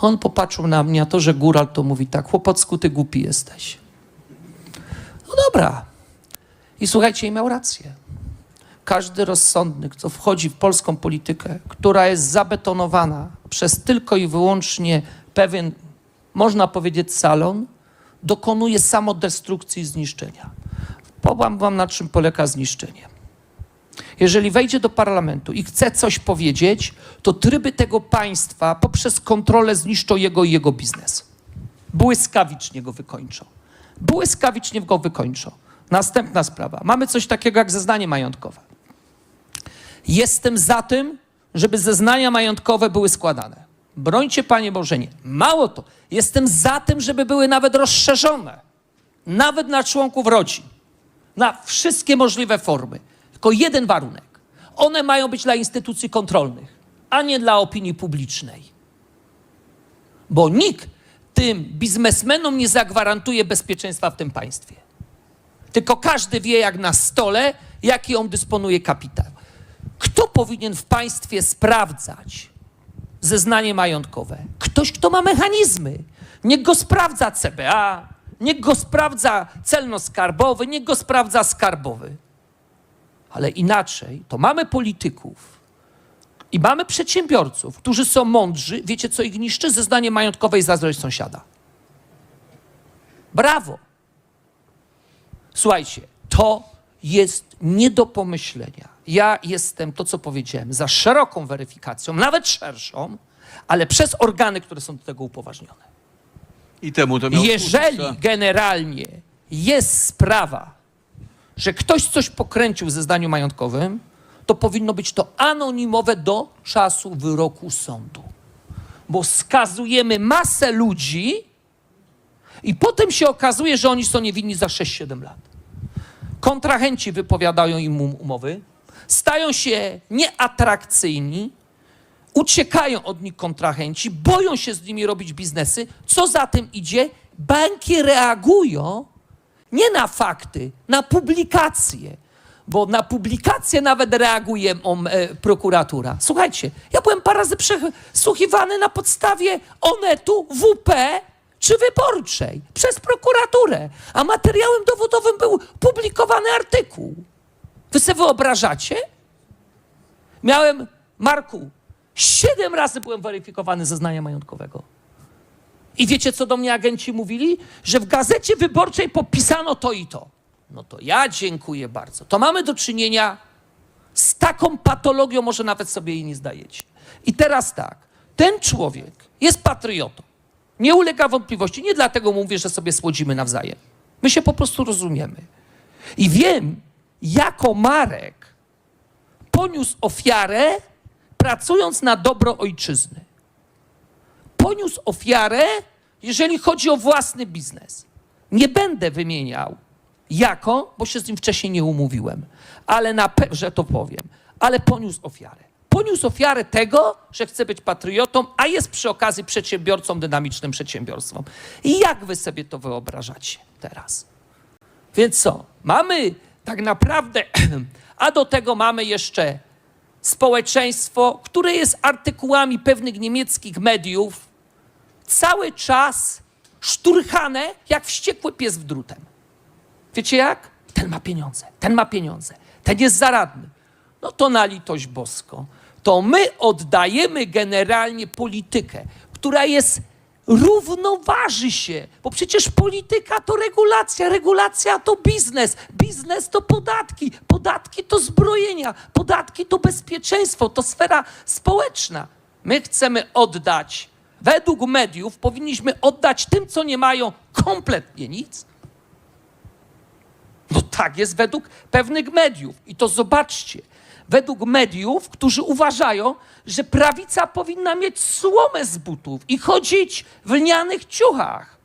On popatrzył na mnie, a to, że góral, to mówi tak, chłopocku, ty głupi jesteś. No dobra. I słuchajcie, i miał rację. Każdy rozsądny, kto wchodzi w polską politykę, która jest zabetonowana przez tylko i wyłącznie pewien, można powiedzieć, salon, dokonuje samodestrukcji i zniszczenia. Powiem wam, na czym polega zniszczenie. Jeżeli wejdzie do parlamentu i chce coś powiedzieć, to tryby tego państwa poprzez kontrolę zniszczą jego i jego biznes. Błyskawicznie go wykończą. Błyskawicznie go wykończą. Następna sprawa. Mamy coś takiego jak zeznanie majątkowe. Jestem za tym, żeby zeznania majątkowe były składane. Brońcie, Panie Boże, nie. Mało to, jestem za tym, żeby były nawet rozszerzone. Nawet na członków rodzin. Na wszystkie możliwe formy. Tylko jeden warunek. One mają być dla instytucji kontrolnych, a nie dla opinii publicznej. Bo nikt tym biznesmenom nie zagwarantuje bezpieczeństwa w tym państwie. Tylko każdy wie, jak na stole, jaki on dysponuje kapitał. Kto powinien w państwie sprawdzać zeznanie majątkowe? Ktoś, kto ma mechanizmy. Niech go sprawdza CBA, niech go sprawdza celno-skarbowy, niech go sprawdza skarbowy. Ale inaczej, to mamy polityków i mamy przedsiębiorców, którzy są mądrzy. Wiecie, co ich niszczy? Zeznanie majątkowe i zazdrość sąsiada. Brawo. Słuchajcie, to jest nie do pomyślenia. Ja jestem, to co powiedziałem, za szeroką weryfikacją, nawet szerszą, ale przez organy, które są do tego upoważnione. I temu to miał Jeżeli służyć, tak? generalnie jest sprawa, że ktoś coś pokręcił ze zdaniu majątkowym, to powinno być to anonimowe do czasu wyroku sądu. Bo skazujemy masę ludzi i potem się okazuje, że oni są niewinni za 6-7 lat. Kontrahenci wypowiadają im um- umowy, stają się nieatrakcyjni, uciekają od nich kontrahenci, boją się z nimi robić biznesy. Co za tym idzie? Banki reagują nie na fakty, na publikacje. Bo na publikacje nawet reaguje e, prokuratura. Słuchajcie, ja byłem parę razy przesłuchiwany na podstawie Onetu, WP czy Wyborczej przez prokuraturę, a materiałem dowodowym był publikowany artykuł. Wy sobie wyobrażacie? Miałem, Marku, siedem razy byłem weryfikowany zeznania majątkowego. I wiecie, co do mnie agenci mówili? Że w gazecie wyborczej popisano to i to. No to ja dziękuję bardzo. To mamy do czynienia z taką patologią, może nawet sobie jej nie zdajecie. I teraz tak, ten człowiek jest patriotą. Nie ulega wątpliwości. Nie dlatego mówię, że sobie słodzimy nawzajem. My się po prostu rozumiemy. I wiem, jako Marek poniósł ofiarę, pracując na dobro ojczyzny. Poniósł ofiarę, jeżeli chodzi o własny biznes. Nie będę wymieniał jako, bo się z nim wcześniej nie umówiłem, ale na pe- że to powiem, ale poniósł ofiarę. Poniósł ofiarę tego, że chce być patriotą, a jest przy okazji przedsiębiorcą, dynamicznym przedsiębiorstwem. I jak wy sobie to wyobrażacie teraz? Więc co? Mamy tak naprawdę, a do tego mamy jeszcze społeczeństwo, które jest artykułami pewnych niemieckich mediów, cały czas szturchane jak wściekły pies w drutem. Wiecie jak? Ten ma pieniądze, ten ma pieniądze, ten jest zaradny. No to na litość boską. To my oddajemy generalnie politykę, która jest równoważy się, bo przecież polityka to regulacja, regulacja to biznes, biznes to podatki, podatki to zbrojenia, podatki to bezpieczeństwo, to sfera społeczna. My chcemy oddać, według mediów powinniśmy oddać tym, co nie mają kompletnie nic, no tak jest według pewnych mediów. I to zobaczcie. Według mediów, którzy uważają, że prawica powinna mieć słomę z butów i chodzić w lnianych ciuchach,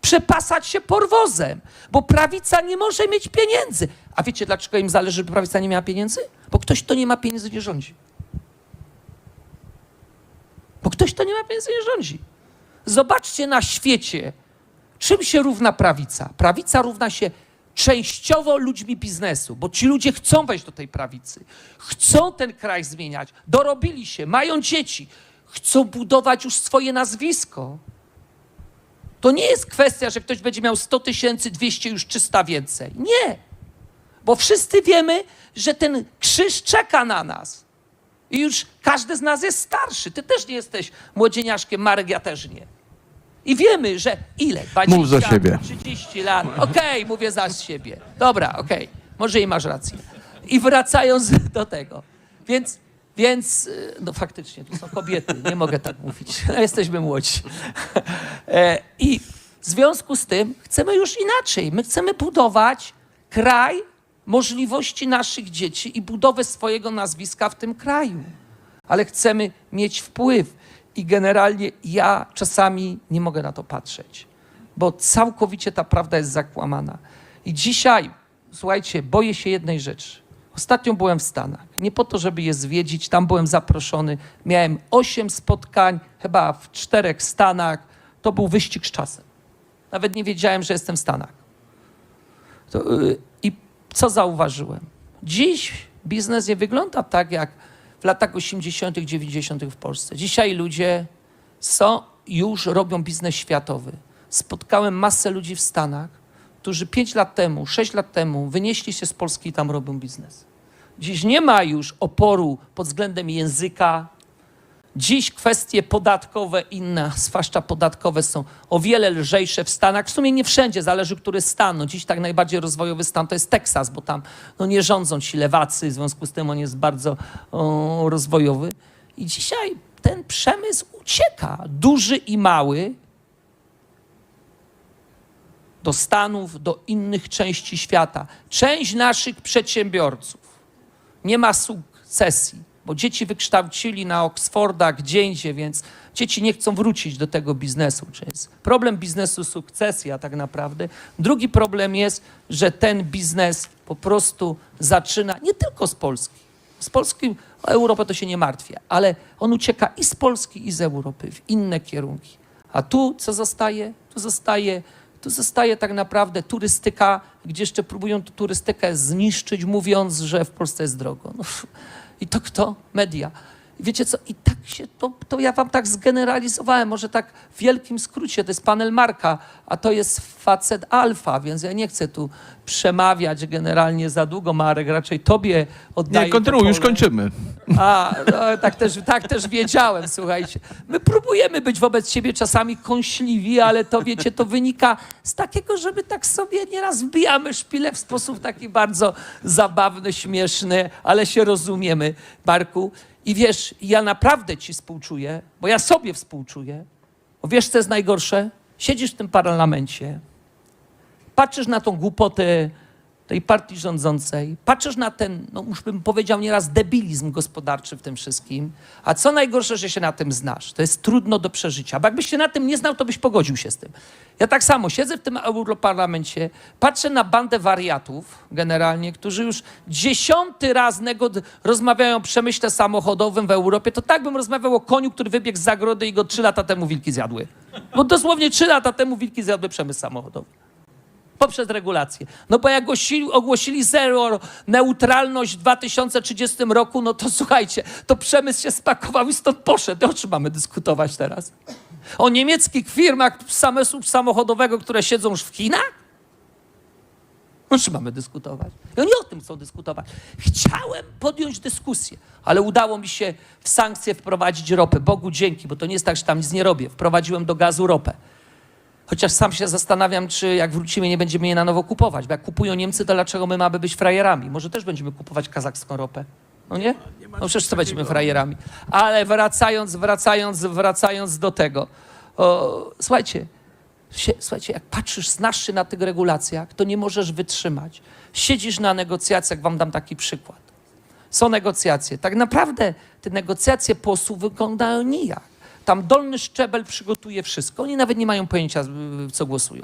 przepasać się porwozem, bo prawica nie może mieć pieniędzy. A wiecie, dlaczego im zależy, żeby prawica nie miała pieniędzy? Bo ktoś, kto nie ma pieniędzy, nie rządzi. Bo ktoś, kto nie ma pieniędzy, nie rządzi. Zobaczcie na świecie, czym się równa prawica. Prawica równa się częściowo ludźmi biznesu, bo ci ludzie chcą wejść do tej prawicy, chcą ten kraj zmieniać, dorobili się, mają dzieci, chcą budować już swoje nazwisko. To nie jest kwestia, że ktoś będzie miał 100 tysięcy, 200, już 300 więcej. Nie. Bo wszyscy wiemy, że ten krzyż czeka na nas. I już każdy z nas jest starszy. Ty też nie jesteś młodzieniaszkiem, Marek, ja też nie. I wiemy, że ile? 20, Mów za siebie. 30 lat. Okej, mówię za siebie. Dobra, okej. Może i masz rację. I wracając do tego. Więc, więc y, no faktycznie, tu są kobiety, nie mogę tak mówić. Jesteśmy młodzi. E, I w związku z tym chcemy już inaczej. My chcemy budować kraj możliwości naszych dzieci i budowę swojego nazwiska w tym kraju. Ale chcemy mieć wpływ. I generalnie ja czasami nie mogę na to patrzeć, bo całkowicie ta prawda jest zakłamana. I dzisiaj, słuchajcie, boję się jednej rzeczy. Ostatnio byłem w Stanach. Nie po to, żeby je zwiedzić, tam byłem zaproszony. Miałem osiem spotkań, chyba w czterech Stanach. To był wyścig z czasem. Nawet nie wiedziałem, że jestem w Stanach. To, y, I co zauważyłem? Dziś biznes nie wygląda tak jak w latach 80., 90. w Polsce. Dzisiaj ludzie są, już robią biznes światowy. Spotkałem masę ludzi w Stanach, którzy 5 lat temu, 6 lat temu wynieśli się z Polski i tam robią biznes. Dziś nie ma już oporu pod względem języka, Dziś kwestie podatkowe, inne zwłaszcza podatkowe są o wiele lżejsze w Stanach. W sumie nie wszędzie, zależy który stan. No dziś tak najbardziej rozwojowy stan to jest Teksas, bo tam no, nie rządzą ci lewacy, w związku z tym on jest bardzo o, rozwojowy. I dzisiaj ten przemysł ucieka, duży i mały, do Stanów, do innych części świata. Część naszych przedsiębiorców nie ma sukcesji, bo dzieci wykształcili na Oksfordach, gdzie indziej, więc dzieci nie chcą wrócić do tego biznesu. Jest problem biznesu sukcesja tak naprawdę. Drugi problem jest, że ten biznes po prostu zaczyna nie tylko z Polski. Z Polski o Europę to się nie martwię, ale on ucieka i z Polski, i z Europy w inne kierunki. A tu co zostaje? Tu zostaje, tu zostaje tak naprawdę turystyka, gdzie jeszcze próbują tu turystykę zniszczyć, mówiąc, że w Polsce jest drogo. No, I to kto? Media. Wiecie co? I tak się, to, to ja wam tak zgeneralizowałem, może tak w wielkim skrócie, to jest panel Marka, a to jest facet alfa, więc ja nie chcę tu przemawiać generalnie za długo, Marek, raczej tobie oddaję Nie, to kontynuuj, już kończymy. A, no, tak, też, tak też wiedziałem, słuchajcie. My próbujemy być wobec siebie czasami kąśliwi, ale to wiecie, to wynika z takiego, że my tak sobie nieraz wbijamy szpilę w sposób taki bardzo zabawny, śmieszny, ale się rozumiemy, Marku. I wiesz, ja naprawdę ci współczuję, bo ja sobie współczuję. Bo wiesz, co jest najgorsze? Siedzisz w tym parlamencie, patrzysz na tą głupotę tej partii rządzącej, patrzysz na ten, no już bym powiedział nieraz, debilizm gospodarczy w tym wszystkim, a co najgorsze, że się na tym znasz. To jest trudno do przeżycia. Bo jakbyś się na tym nie znał, to byś pogodził się z tym. Ja tak samo siedzę w tym Europarlamencie, patrzę na bandę wariatów generalnie, którzy już dziesiąty raz rozmawiają o przemyśle samochodowym w Europie, to tak bym rozmawiał o koniu, który wybiegł z zagrody i go trzy lata temu wilki zjadły. Bo dosłownie trzy lata temu wilki zjadły przemysł samochodowy poprzez regulacje. No bo jak ogłosili, ogłosili zero neutralność w 2030 roku, no to słuchajcie, to przemysł się spakował i stąd poszedł. O czym mamy dyskutować teraz? O niemieckich firmach przemysłu samochodowego, które siedzą już w Chinach? O czym mamy dyskutować? I oni o tym chcą dyskutować. Chciałem podjąć dyskusję, ale udało mi się w sankcje wprowadzić ropę. Bogu dzięki, bo to nie jest tak, że tam nic nie robię. Wprowadziłem do gazu ropę. Chociaż sam się zastanawiam, czy jak wrócimy, nie będziemy je na nowo kupować. Bo jak kupują Niemcy, to dlaczego my mamy być frajerami? Może też będziemy kupować kazachską ropę. No nie? No przecież co będziemy frajerami. Ale wracając, wracając, wracając do tego. O, słuchajcie, się, słuchajcie, jak patrzysz, znasz się na tych regulacjach, to nie możesz wytrzymać. Siedzisz na negocjacjach, wam dam taki przykład. Są negocjacje. Tak naprawdę te negocjacje posłów wyglądają nijak. Tam dolny szczebel przygotuje wszystko. Oni nawet nie mają pojęcia, co głosują.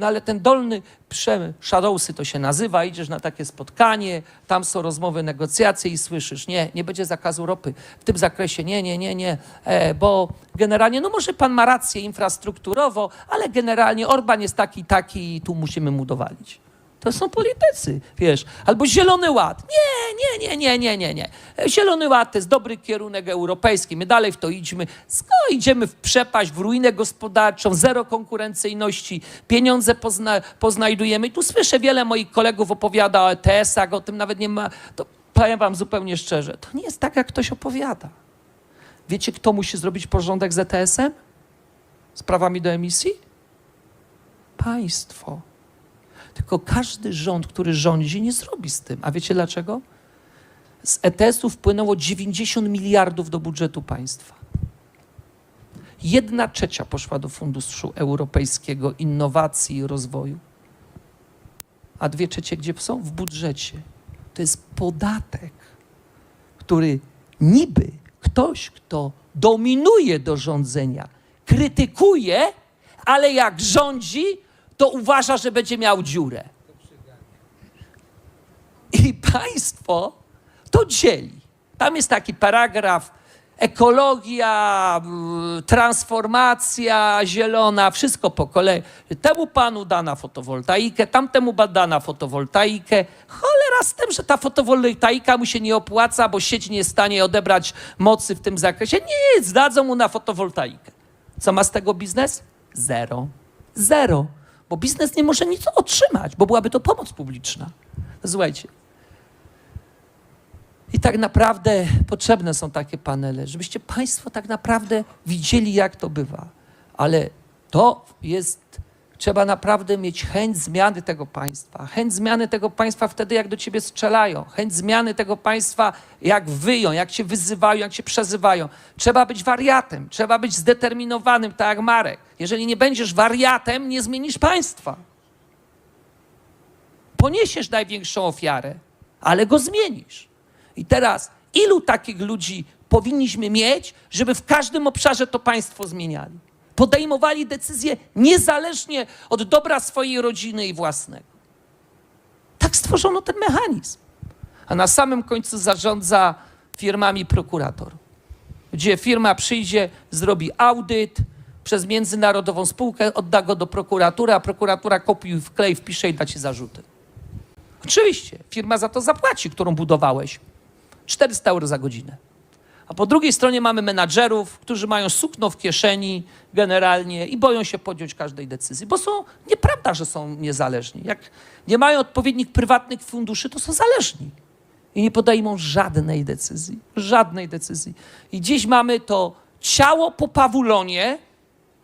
No ale ten dolny prze, shadowsy to się nazywa, idziesz na takie spotkanie, tam są rozmowy, negocjacje i słyszysz, nie, nie będzie zakazu ropy w tym zakresie, nie, nie, nie, nie, e, bo generalnie, no może pan ma rację infrastrukturowo, ale generalnie Orban jest taki, taki i tu musimy mu dowalić. To są politycy, wiesz. Albo Zielony Ład. Nie, nie, nie, nie, nie, nie, nie. Zielony Ład to jest dobry kierunek europejski. My dalej w to idźmy. Sko idziemy w przepaść, w ruinę gospodarczą, zero konkurencyjności, pieniądze pozna poznajdujemy. I tu słyszę wiele moich kolegów opowiada o ETS-ach, o tym nawet nie ma. To powiem wam zupełnie szczerze, to nie jest tak, jak ktoś opowiada. Wiecie, kto musi zrobić porządek z ETS-em? Z prawami do emisji? Państwo. Tylko każdy rząd, który rządzi, nie zrobi z tym. A wiecie dlaczego? Z ETS-u wpłynęło 90 miliardów do budżetu państwa. Jedna trzecia poszła do Funduszu Europejskiego Innowacji i Rozwoju. A dwie trzecie gdzie są? W budżecie. To jest podatek, który niby ktoś, kto dominuje do rządzenia, krytykuje, ale jak rządzi, to uważa, że będzie miał dziurę. I państwo to dzieli. Tam jest taki paragraf ekologia, transformacja zielona, wszystko po kolei. Temu panu dana fotowoltaikę, tamtemu badana fotowoltaikę. Cholera z tym, że ta fotowoltaika mu się nie opłaca, bo sieć nie jest w stanie odebrać mocy w tym zakresie. Nie, zdadzą mu na fotowoltaikę. Co ma z tego biznes? Zero. Zero. Bo biznes nie może nic otrzymać, bo byłaby to pomoc publiczna. Słuchajcie. I tak naprawdę potrzebne są takie panele, żebyście Państwo tak naprawdę widzieli, jak to bywa. Ale to jest, trzeba naprawdę mieć chęć zmiany tego państwa. Chęć zmiany tego państwa wtedy, jak do ciebie strzelają. Chęć zmiany tego państwa, jak wyją, jak cię wyzywają, jak cię przezywają. Trzeba być wariatem, trzeba być zdeterminowanym, tak jak Marek. Jeżeli nie będziesz wariatem, nie zmienisz państwa. Poniesiesz największą ofiarę, ale go zmienisz. I teraz, ilu takich ludzi powinniśmy mieć, żeby w każdym obszarze to państwo zmieniali? Podejmowali decyzje niezależnie od dobra swojej rodziny i własnego. Tak stworzono ten mechanizm. A na samym końcu zarządza firmami prokurator, gdzie firma przyjdzie, zrobi audyt przez międzynarodową spółkę, odda go do prokuratury, a prokuratura kopiuj, wklej, wpisze i da ci zarzuty. Oczywiście, firma za to zapłaci, którą budowałeś. 400 euro za godzinę. A po drugiej stronie mamy menadżerów, którzy mają sukno w kieszeni generalnie i boją się podjąć każdej decyzji, bo są, nieprawda, że są niezależni. Jak nie mają odpowiednich prywatnych funduszy, to są zależni i nie podejmą żadnej decyzji. Żadnej decyzji. I dziś mamy to ciało po pawulonie,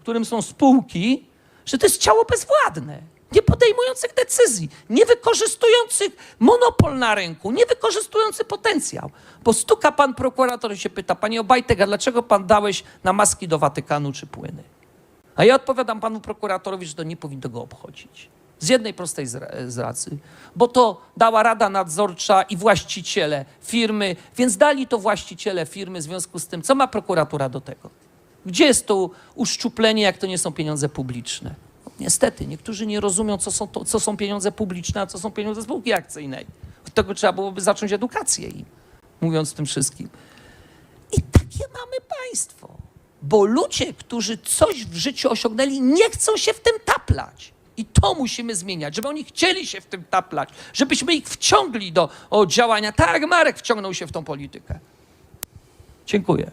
którym są spółki, że to jest ciało bezwładne, nie podejmujących decyzji, nie wykorzystujących monopol na rynku, nie wykorzystujący potencjał. Bo stuka pan prokurator i się pyta, panie Obajtek, a dlaczego pan dałeś na maski do Watykanu czy płyny? A ja odpowiadam panu prokuratorowi, że to nie powinno go obchodzić. Z jednej prostej z racji, bo to dała Rada Nadzorcza i właściciele firmy, więc dali to właściciele firmy w związku z tym, co ma prokuratura do tego? Gdzie jest to uszczuplenie, jak to nie są pieniądze publiczne? Niestety, niektórzy nie rozumią, co są, to, co są pieniądze publiczne, a co są pieniądze spółki akcyjnej. Od tego trzeba byłoby zacząć edukację im, mówiąc tym wszystkim. I takie mamy państwo. Bo ludzie, którzy coś w życiu osiągnęli, nie chcą się w tym taplać. I to musimy zmieniać, żeby oni chcieli się w tym taplać, żebyśmy ich wciągli do działania, tak Marek wciągnął się w tą politykę. Dziękuję.